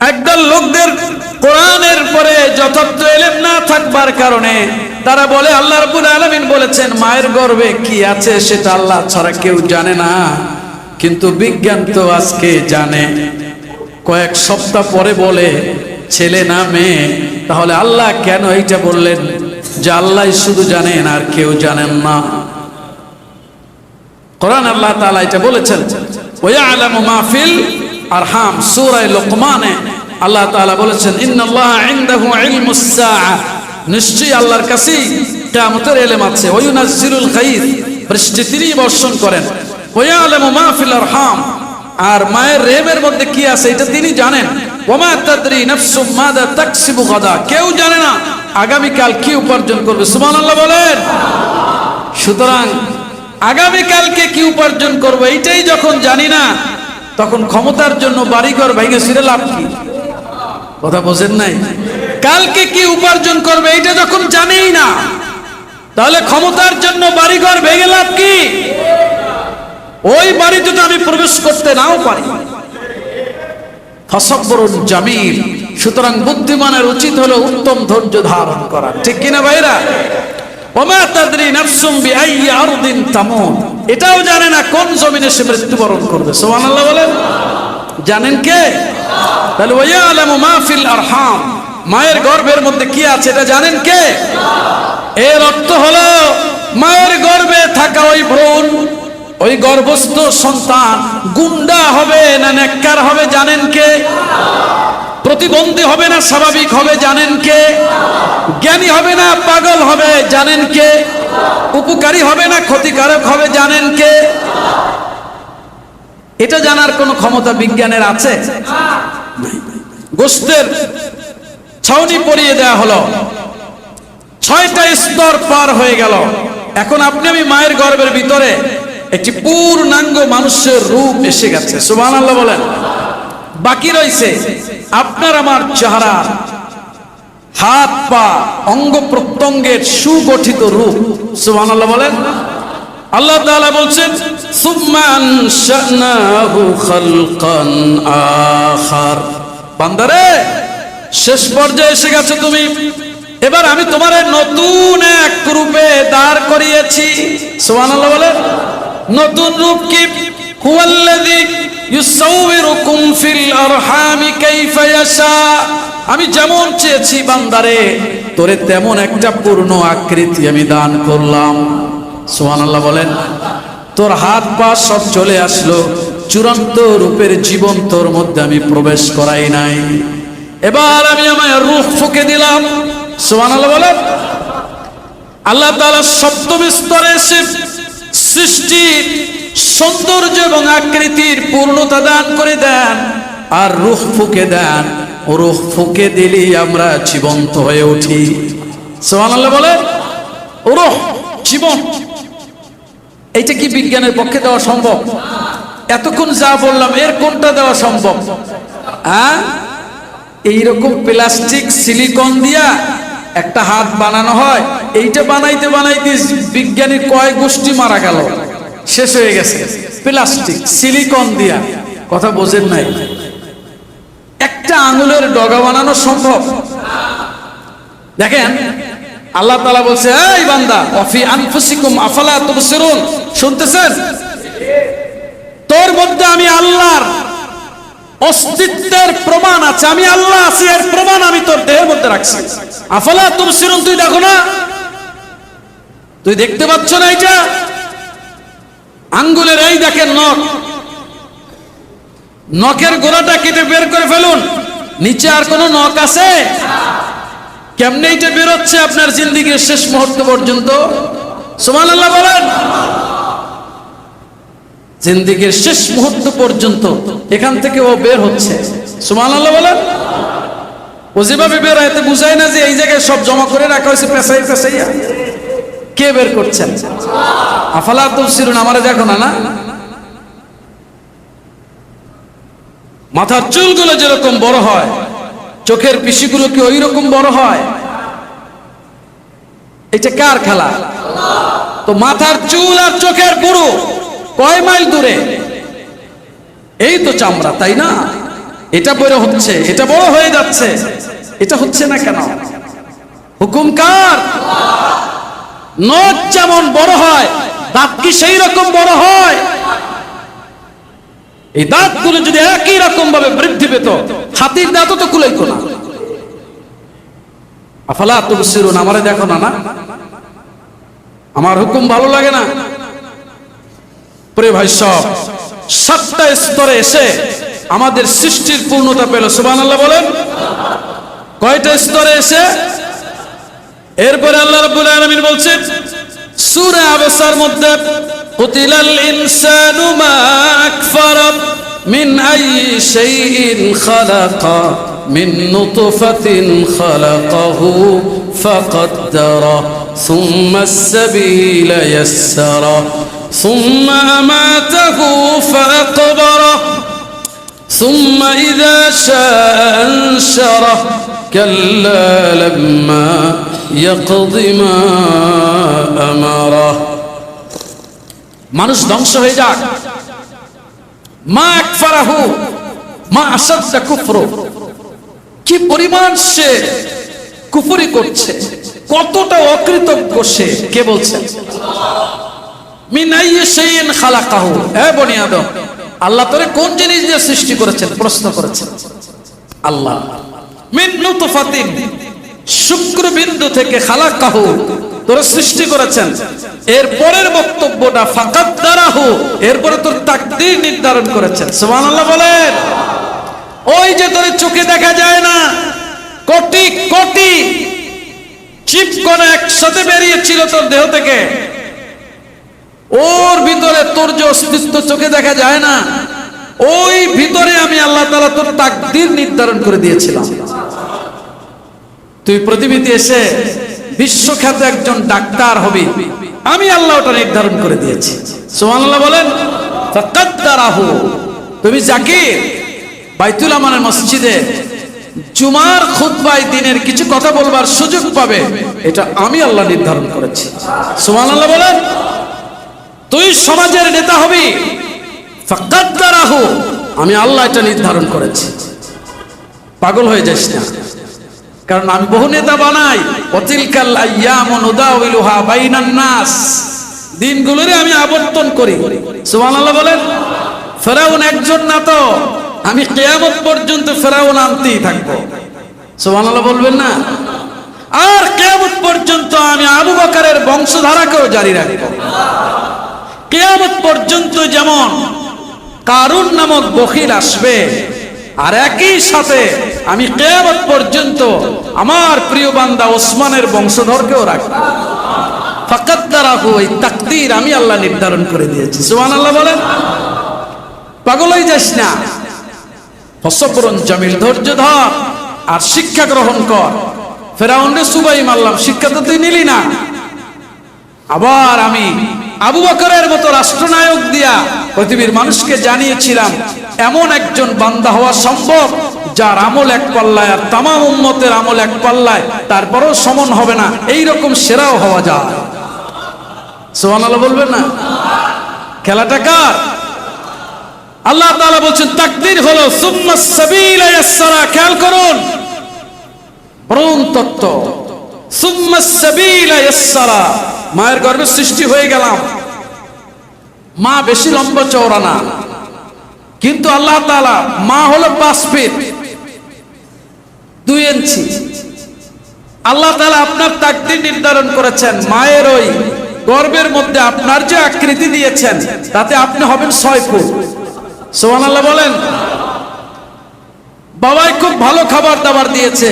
একদল লোকদের কোরআনের পরে যথার্থ এলেম না থাকবার কারণে তারা বলে, আল্লাহ রাব্বুল আলামিন বলেছেন, মায়ের গর্ভে কি আছে সেটা আল্লাহ ছাড়া কেউ জানে না। কিন্তু বিজ্ঞান তো আজকে জানে। কয়েক সপ্তাহ পরে বলে, ছেলে না মেয়ে, তাহলে আল্লাহ কেন এইটা বললেন যে আল্লাহ শুধু জানেন আর কেউ জানেন না? কোরআন আল্লাহ তাআলা এটা বলেছেন ওয়ালামু মাহফিল আরহাম সূরা লোকমানে আল্লাহ তাআলা বলেছেন, ইন্নাল্লাহা ইনদাহু ইলমুস সাআ। নিশ্চয়ই আল্লাহর কাছে কিয়ামতের ইলম আছে। ওয়ুনাজ্জিলুল গায়থ বৃষ্টি তিনি বর্ষণ করেন। ওয়ালামু মাহফিল আরহাম। আর মায়ের রেহেমের মধ্যে কি আছে এটা তিনি জানেন। ওমা তাদরি নাফসুম মাদা তাকসিবু গাদা। কেউ জানে না আগামী কাল কি উপার্জন করবে। সুবহানাল্লাহ বলেন। সুতরাং আগামীকালকে কি উপার্জন করব এইটাই যখন জানি না, তখন ক্ষমতার জন্য বাড়িঘর ভেঙে ছিঁড়ে লাভ কি? কথা বোঝেন নাই? কালকে কি উপার্জন করবে এটা যখন জানেই না। তাহলে ক্ষমতার জন্য বাড়িঘর ভেঙে লাভ কি? ওই বাড়িতে তো আমি প্রবেশ করতে নাও পারি। ফসব্বরুন জামিল সুতরাং বুদ্ধিমানের উচিত হলো উত্তম ধৈর্য ধারণ করা। ঠিক কিনা ভাইরা? ওমা তাদরি নাফসুম বিআইয়ি আরদিন তামুত এটাও জানে না কোন জমিনে সে মৃত্যুবরণ করবে। সুবহানাল্লাহ বলেন। জানেন কে? তাহলে ওয়ায়ালামু মা ফিল আরহাম। মায়ের গর্ভের মধ্যে কি আছে এটা জানেন কে? এর অর্থ হলো মায়ের গর্ভে থাকা ওই ভ্রূণ, ওই গর্ভস্থ সন্তান গুন্ডা হবে না নেককার হবে জানেন কে? প্রতিবন্ধী হবে না স্বাভাবিক হবে জানেন কে? জ্ঞানী হবে না পাগল হবে জানেন কে? উপকারী হবে না ক্ষতিকারক হবে জানেন কে? এটা জানার কোনো ক্ষমতা বিজ্ঞানের আছে? গোস্তের ছাউনি পরিয়ে দেয়া হলো। ছয়টা স্তর পার হয়ে গেল। এখন আপনি আমি মায়ের গর্ভের ভিতরে একটি পূর্ণাঙ্গ মানুষের রূপ এসে গেছে। সুবহান আল্লাহ বলেন। বাকি রয়েছে আপনার আমার চেহারা, হাত পা, অঙ্গ প্রত্যঙ্গের সুগঠিত রূপ। সুবহান আল্লাহ বলেন। আল্লাহ তাআলা বলছেন, সুম্মা আনশানাহু খালকান আখার। বান্দারে, শেষ পর্যায়ে এসে গেছো তুমি। এবার আমি তোমার নতুন এক রূপে দাঁড় করিয়েছি। সুবহানাল্লাহ বলেন, নতুন রূপ কি? হুয়াল্লাযী ইউসাউবিরুকুম ফিল আরহামি কাইফা ইয়াশা। আমি যেমন চেয়েছি বান্দারে, তোরে তেমন একটা পূর্ণ আকৃতি আমি দান করলাম। সুবহানাল্লাহ বলেন, তোর হাত পা সব চলে আসলো, চূড়ান্ত রূপের জীবন তোর মধ্যে আমি প্রবেশ করাই নাই। এবার আমি আমার রূহ ফুকে দিলাম। সুবহানাল্লাহ বলেন, আল্লাহ তাআলা সপ্তম স্তরে এসে সৃষ্টির সৌন্দর্য এবং আকৃতির পূর্ণতা দান করে দেন আর রুখ ফুকে দেন। রুখ ফুকে দিলেই আমরা জীবন্ত হয়ে উঠি। সুবহানাল্লাহ বলেন, রুহ জীবন এইটা কি বিজ্ঞানের পক্ষে দেওয়া সম্ভব? এতক্ষণ যা বললাম, এর কোনটা দেওয়া সম্ভব? হ্যাঁ? এইরকম প্লাস্টিক, সিলিকন দিয়া একটা হাত বানানো হয়, এইটা বানাইতে বানাইতে বিজ্ঞানীর কয় গোষ্ঠী মারা গেল? শেষ হয়ে গেছে। প্লাস্টিক, সিলিকন দিয়া। কথা বোঝেন নাই। একটা আঙুলের ডগা বানানো সম্ভব? দেখেন আল্লাহ তালা বলছে, এই বান্দা অফি আনফুসিকুম আফালা তুবসিরুন। শুনতেছেন? তোর মধ্যে আমি আল্লাহর অস্তিত্বের প্রমাণ আছে, আমি আল্লাহ আছি, এর প্রমাণ আমি তোর দেহের মধ্যে রাখছি। আফালা তুবসিরুন, তুই দেখো না। তুই দেখতে পাচ্ছ না এটা? আঙ্গুলের এই দেখেন নখ। নখের গোড়াটা কেটে বের করে ফেলুন। নিচে আর কোনো নখ আছে? কেমনে এটা বেরোচ্ছে আপনার জিন্দিগির শেষ মুহূর্ত পর্যন্ত? সুমান আল্লাহ বলেন। জিন্দিগির শেষ মুহূর্ত পর্যন্ত এখান থেকে ও বের হচ্ছে। সুমান আল্লাহ বলেন। ও যেভাবে বের হয় বুঝায় না যে এই জায়গায় সব জমা করে রাখা হয়েছে পেশাই পেশাইয়া কে বের করছেন? আফালা তো সিরুন আমারে দেখো না না? মাথার চুলগুলো যেরকম বড় হয় চোখের পিসিগুলো কি ওই রকম বড় হয়? এটা কার খেলা? তো মাথার চুল আর চোখের পুরো কয় মাইল দূরে? এই তো চামড়া, তাই না? এটা বড় হচ্ছে, এটা বড় হয়ে যাচ্ছে। এটা হচ্ছে না কেন? হুকুম কার? নখ যেমন বড় হয়, দাঁত কি সেই রকম বড় হয়? এই দাঁত দাঁতগুলো যদি একই রকম ভাবে বৃদ্ধি পেত, হাতির দাঁতও তো কুলাইতো না। আফালা তুবসিরুন, আমারে দেখো না না। আমার হুকুম ভালো লাগে না। প্রিয় ভাই সব, সাতটা স্তরে এসে আমাদের সৃষ্টির পূর্ণতা পেল, সুবহানাল্লাহ বলেন। কয়টা স্তরে এসে? এরপরে আল্লাহ রাব্বুল আলামিন বলছেন, সূরা আবসার মধ্যে قتل الإنسان ما أكفر من أي شيء خلق من نطفة خلقه فقدر ثم السبيل يسر ثم أماته فأقبر ثم إذا شاء أنشره كلا لما يقض ما أمره মানুষ ধ্বংস হয়ে যাক। মা একফারাহু মা আসাদা কুফর। কি পরিমাণ সে কুফরি করছে, কতটা অকৃতজ্ঞ সে, কে বলছেন মিনাইয়ে সেইন বনি আদম, আল্লাহ তোরে কোন জিনিস দিয়ে সৃষ্টি করেছেন? প্রশ্ন করেছেন। আল্লাহ। মিন নুতফাতিন, শুক্রবিন্দু থেকে খালাকাহু তোরে সৃষ্টি করেছেন। এর পরের বক্তব্যটা ফাকাত দারাহু, এরপরে তোর তাকদীর নির্ধারণ করেছেন। সুবহানাল্লাহ বলেন। ওই যে তোর চোখে দেখা যায় না, কোটি কোটি চিপকণা একসাথে বেরিয়েছিল তোর দেহ থেকে। ওর ভিতরে তোর যে অস্তিত্ব চোখে দেখা যায় না, ওই ভিতরে আমি আল্লাহ তালা তোর তাকদির নির্ধারণ করে দিয়েছিলাম। তুই পৃথিবীতে এসে বিশ্বখ্যাত একজন ডাক্তার হবি। আমি আল্লাহ ওটা নির্ধারণ করে দিয়েছি। সোমান আল্লাহ বলেন। তুমি জাকির, বাইতুল আমানের মসজিদে জুমার খুতবায় দিনের কিছু কথা বলবার সুযোগ পাবে, এটা আমি আল্লাহ নির্ধারণ করেছি। সোমান আল্লাহ বলেন, তুই সমাজের নেতা হবি। আমি আল্লাহ এটা নির্ধারণ করেছি। পাগল হয়ে যাস না। কারণ আমি বহু নেতা বানাই। অতিলকাল নাস। দিনগুলোরে আমি আবর্তন করি। সুবহানাল্লাহ বলেন, ফেরাউন একজন না তো, আমি কিয়ামত পর্যন্ত ফেরাউন আনতেই থাকব। সুবহানাল্লাহ বলবেন না? আর কিয়ামত পর্যন্ত আমি আবু বকরের বংশধারাকেও জারি রাখব। কেয়ামত পর্যন্ত যেমন কারুন নামক বখিল আসবে, আর একই সাথে আমি কেয়ামত পর্যন্ত আমার প্রিয় বান্দা ওসমানের বংশধরকেও রাখব। ফাকাত রাখো আমি আল্লাহ নির্ধারণ করে দিয়েছি। সুবহান আল্লাহ বলেন পাগল হয়ে যাস না। ফসবরন জামিল ধৈর্য ধর আর শিক্ষা গ্রহণ কর। ফেরাউন্ডে সুবাই মারলাম, শিক্ষা তো তুই নিলি না। আবার আমি আবু বকরের মতো রাষ্ট্রনায়ক দিয়া পৃথিবীর মানুষকে জানিয়েছিলাম, এমন একজন বান্দা হওয়া সম্ভব। যার আমল এক পাল্লায় আর তামাম উম্মতের আমল এক পাল্লায়, তারপরেও সমন হবে না। এই রকম সেরাও হওয়া যায়। সোহান আল্লাহ বলবেন না? খেলাটা কার? আল্লাহ তাআলা বলছেন, তাকদীর হলো খেয়াল করুন। পরম তত্ত্ব। মায়ের গর্ভে সৃষ্টি হয়ে গেলাম। মা বেশি লম্বা চওড়া না। কিন্তু আল্লাহ তাআলা মা হলো পাঁচ ফিট। দুই ইঞ্চি। আল্লাহ তাআলা আপনার তাকদীর নির্ধারণ করেছেন, মায়ের ওই গর্ভের মধ্যে আপনার যে আকৃতি দিয়েছেন, তাতে আপনি হবেন ছয় ফুট। সোহান আল্লাহ বলেন, বাবাই খুব ভালো খাবার দাবার দিয়েছে।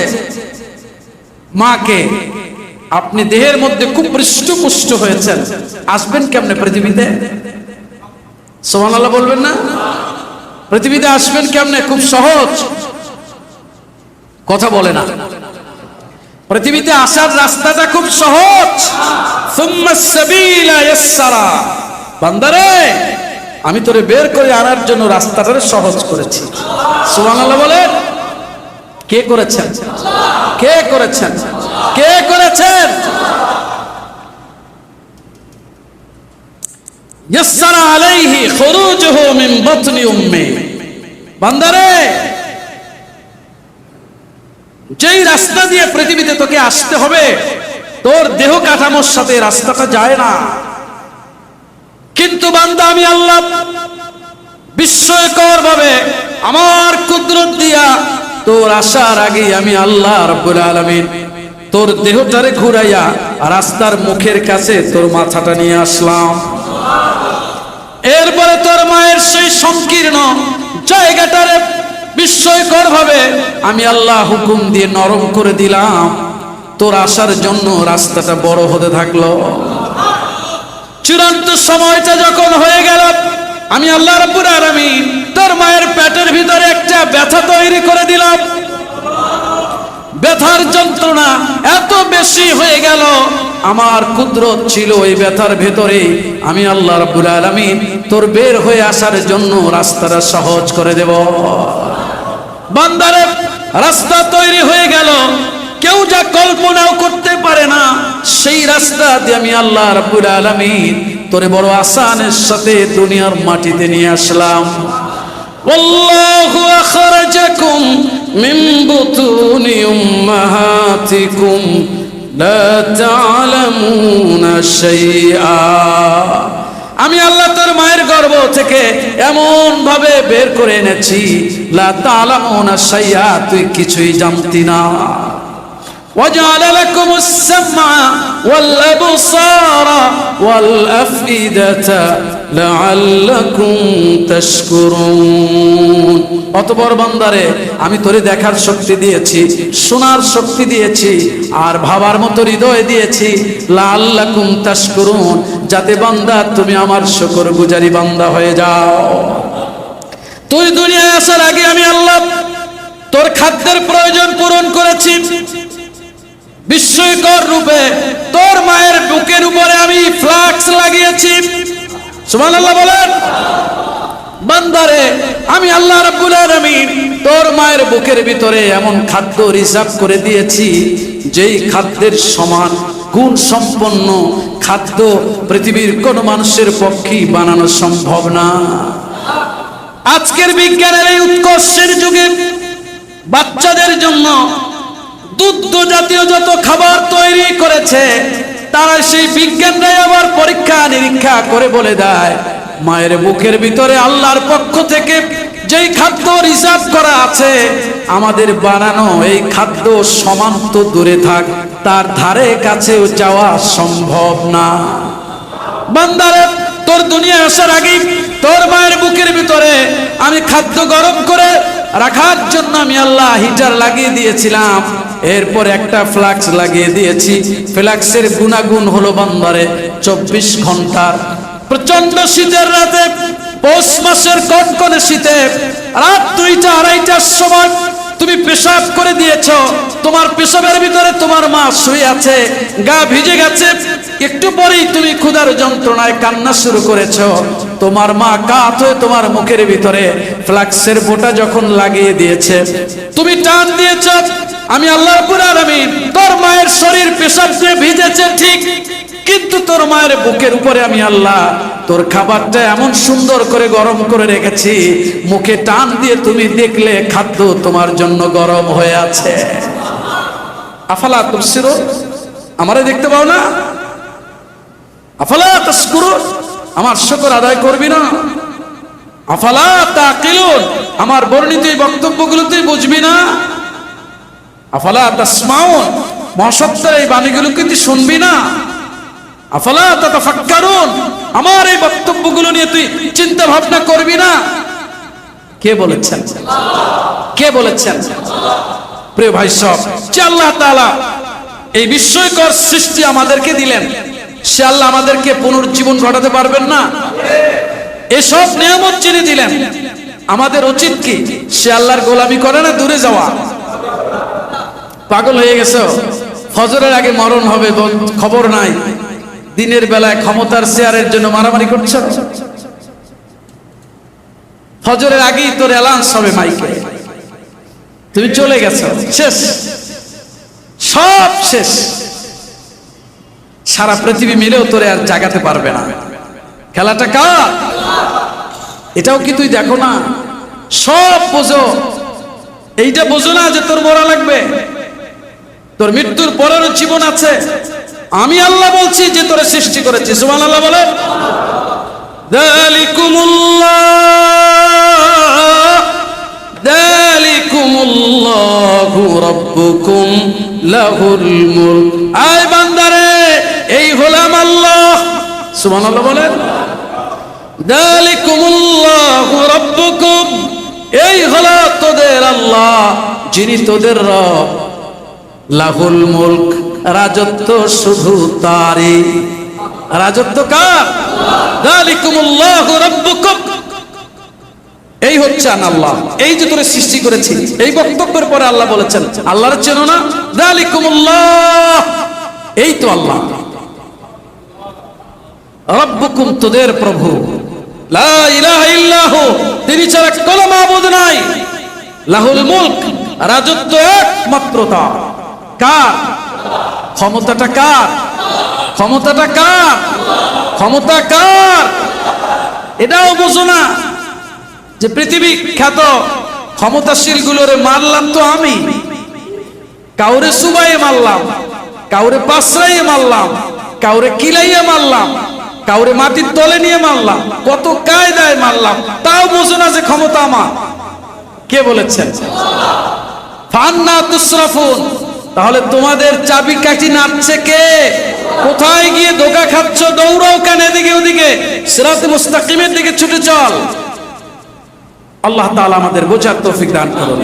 মাকে, আপনি দেহের মধ্যে খুব পৃষ্ঠপুষ্ট হয়েছেন। আসবেন কেমনে পৃথিবীতে? সোহান আল্লাহ বলবেন না? পৃথিবীতে আসবেন কেমনে? খুব সহজ। কথা বলে না। পৃথিবীতে আসার রাস্তাটা খুব সহজ। বান্দারে, আমি তোরে বের করে আনার জন্য রাস্তাটা সহজ করেছি। বলেন। কে করেছেন? কে করেছেন? কে করেছেন? আলাইহি বান্দারে যেই রাস্তা দিয়ে পৃথিবীতে তোকে আসতে হবে, তোর দেহ কাঠামোর সাথে রাস্তাটা যায় না। কিন্তু বান্দা, আমি আল্লাহ বিস্ময়কর ভাবে আমার কুদরত দিয়া তোর আসার আগে আমি আল্লাহ রব্বুল আলামিন তোর দেহটারে ঘুরাইয়া রাস্তার মুখের কাছে তোর মাথাটা নিয়ে আসলাম। এরপরে তোর মায়ের সেই সংকীর্ণ জায়গাটারে বিস্ময়কর ভাবে আমি আল্লাহ হুকুম দিয়ে নরম করে দিলাম। তোর আসার জন্য রাস্তাটা বড় হতে থাকল। চূড়ান্ত সময়টা যখন হয়ে গেল, আমি আল্লাহ রাব্বুল আলামিন তোর মায়ের পেটের ভিতরে একটা ব্যথা তৈরি করে দিলাম। ব্যথার যন্ত্রণা এত বেশি হয়ে গেল, আমার কুদরত ছিল ওই ব্যথার ভেতরে। আমি আল্লাহ রাব্বুল আলামিন তোর বের হয়ে আসার জন্য রাস্তাটা সহজ করে দেব। বান্দারে, রাস্তা তৈরি হয়ে গেল। কেউ যা কল্পনাও করতে পারে না, সেই রাস্তা দিয়ে আমি আল্লাহ রাব্বুল আলামিন তোরে বড় আসানের সাথে দুনিয়ার মাটিতে নিয়ে আসলাম। আল্লাহু লা তা'লামুনা শাইআ। আমি আল্লাহ তোর মায়ের গর্ভ থেকে এমন ভাবে বের করে এনেছি লা তালামুনা শাইয়া তুই কিছুই জানতি না وجعل لكم السمع والأبصار والأفئدة لعلكم تشكرون অতপর বান্দারে আমি তোরে দেখার শক্তি দিয়েছি শোনার শক্তি দিয়েছি আর ভাবার মতো হৃদয় দিয়েছি লাল্লাকুম তাশকুরুন যাতে বান্দা, তুমি আমার শুকর গুজারি বান্দা হয়ে যাও। তুই দুনিয়ায় আসার আগে আমি আল্লাহ তোর খাদ্যের প্রয়োজন পূরণ করেছি। বিস্ময়কর রূপে তোর মায়ের বুকের উপরে আমি ফ্লাক্স লাগিয়েছি। সুবহানাল্লাহ বলেন। বান্দারে, আমি আল্লাহ রাব্বুল আলামিন তোর মায়ের বুকের ভিতরে এমন খাদ্য রিজার্ভ করে দিয়েছি, যেই খাদ্যের সমান, গুণ সম্পন্ন খাদ্য পৃথিবীর কোন মানুষের পক্ষেই বানানো সম্ভব না। আজকের বিজ্ঞানের এই উৎকর্ষের যুগে বাচ্চাদের জন্য দুগ্ধ জাতীয় যত খাবার তৈরি করেছে, তারা সেই বিজ্ঞানরাই আবার পরীক্ষা নিরীক্ষা করে বলে দেয়। মায়ের মুখের ভিতরে আল্লাহর পক্ষ থেকে যেই খাদ্য রিজার্ভ করা আছে, আমাদের বানানো এই খাদ্য সমান্ত দূরে থাক, তার ধারে কাছেও যাওয়া সম্ভব না। বান্দারে, তোর দুনিয়া আসার আগেই তোর মায়ের বুকের ভিতরে আমি খাদ্য গরম করে রাখার জন্য আমি আল্লাহ হিটার লাগিয়ে দিয়েছিলাম। এরপর একটা ফ্লাক্স লাগিয়ে দিয়েছি। ফ্লাক্সের গুণাগুণ হলো বান্দারে, চব্বিশ ঘণ্টার। প্রচণ্ড শীতের রাতে পৌষ মাসের কনকনে শীতে রাত দুইটা, আড়াইটার সময় তুমি পেশাব করে দিয়েছ। তোমার পেশাবের ভিতরে তোমার মা শুয়ে আছে, গা ভিজে গেছে। একটু পরেই তুমি ক্ষুধার যন্ত্রণায় কান্না শুরু করেছ। তোমার মা কাত হয়ে তোমার মুখের ভিতরে ফ্লাক্সের বোটা যখন লাগিয়ে দিয়েছে। তুমি টান দিয়েছ, আমি আল্লাহ আমি তোর মায়ের শরীর পেশাব দিয়ে ভিজেছে ঠিক কিন্তু তোর মায়ের বুকের উপরে আমি আল্লাহ, তোর খাবারটা এমন সুন্দর করে গরম করে রেখেছি, মুখে টান দিয়ে তুমি দেখলে খাদ্য তোমার জন্য গরম হয়ে আছে। আফালা তুলসিরো আমারে দেখতে পাও না? আফালা তস্কুরো? আমার শকর আদায় করবি না? আফালা তাকিলুন? আমার বর্ণিত এই বক্তব্যগুলো তুই বুঝবি না? আফালা তাসমাউন? মহাসত্তার এই বাণীগুলোকে তুই শুনবি না? আমার এই বক্তব্যগুলো নিয়ে তুই চিন্তা ভাবনা করবি না? কে বলেছেন? কে বলেছেন? প্রিয় ভাই সব, যে আল্লাহ তাআলা এই বিস্ময়কর সৃষ্টি আমাদেরকে দিলেন, সে আল্লাহ আমাদেরকে পুনর্জীবন ঘটাতে পারবেন না? এসব নিয়ামত যিনি দিলেন, আমাদের উচিত কি সে আল্লাহর গোলামি করে না দূরে যাওয়া? পাগল হয়ে গেছে? ফজরের আগে মরণ হবে খবর নাই। দিনের বেলায় ক্ষমতার শেয়ারের জন্য মারামারি করছ? ফজরের আগেই তোর অ্যালাউন্স হবে মাইকে। তুমি চলে গেছ। শেষ। সব শেষ। সারা পৃথিবী মিলেও তোরে আর জাগাতে পারবে না। খেলাটা কার? এটাও কি তুই দেখো না? সব বোঝো। এইটা বোঝো না যে তোর মরা লাগবে। তোর মৃত্যুর পরেরও জীবন আছে। আমি আল্লাহ বলছি যে তোরে সৃষ্টি করেছি সুমান আল্লাহ বলে আয় বান্দারে, এই হলাম আল্লাহ। সুবহানাল্লাহ বলেন। যালিকুমুল্লাহ রব্বুকুম, এই হলো তোদের আল্লাহ, যিনি তোদের রব। লাহুল মুলক। রাজত্ব শুধু তারই। রাজত্ব কার? এই হচ্ছে আল্লাহ। এই যে তোরে সৃষ্টি করেছি, এই বক্তব্যের পরে আল্লাহ বলেছেন, আল্লাহর চেনো না? যালিকুমুল্লাহ এই তো আল্লাহ। রব্বুকুম তোদের প্রভু। লা ইলাহা তিনি ছাড়া কোনো মাবুদ নাই। লাহুল মুলক। রাজত্ব একমাত্র তার। কার? ক্ষমতাটা কার? ক্ষমতাটা কার? ক্ষমতা কার? এটাও বোঝো না যে পৃথিবী খ্যাত ক্ষমতাশীল গুলোরে মারলাম তো আমি। কাউরে সুবাইয়ে মারলাম, কাউরে পাশরাইয়ে মারলাম, কাউরে কিলাইয়ে মারলাম, কাউরে মাটির তলে নিয়ে মারলাম, কত কায়দায় মারলাম, তাও বোঝো না যে ক্ষমতা আমার। কে বলেছেন? ফান্না তুসরাফুন। তাহলে তোমাদের চাবি কাঠি নাচছে কে? কোথায় গিয়ে ধোকা খাচ্ছ? দৌড়াও কেন এদিকে ওদিকে? সিরাত মুস্তাকিমের দিকে ছুটে চল। আল্লাহ তাআলা আমাদের বোঝার তৌফিক দান করুন।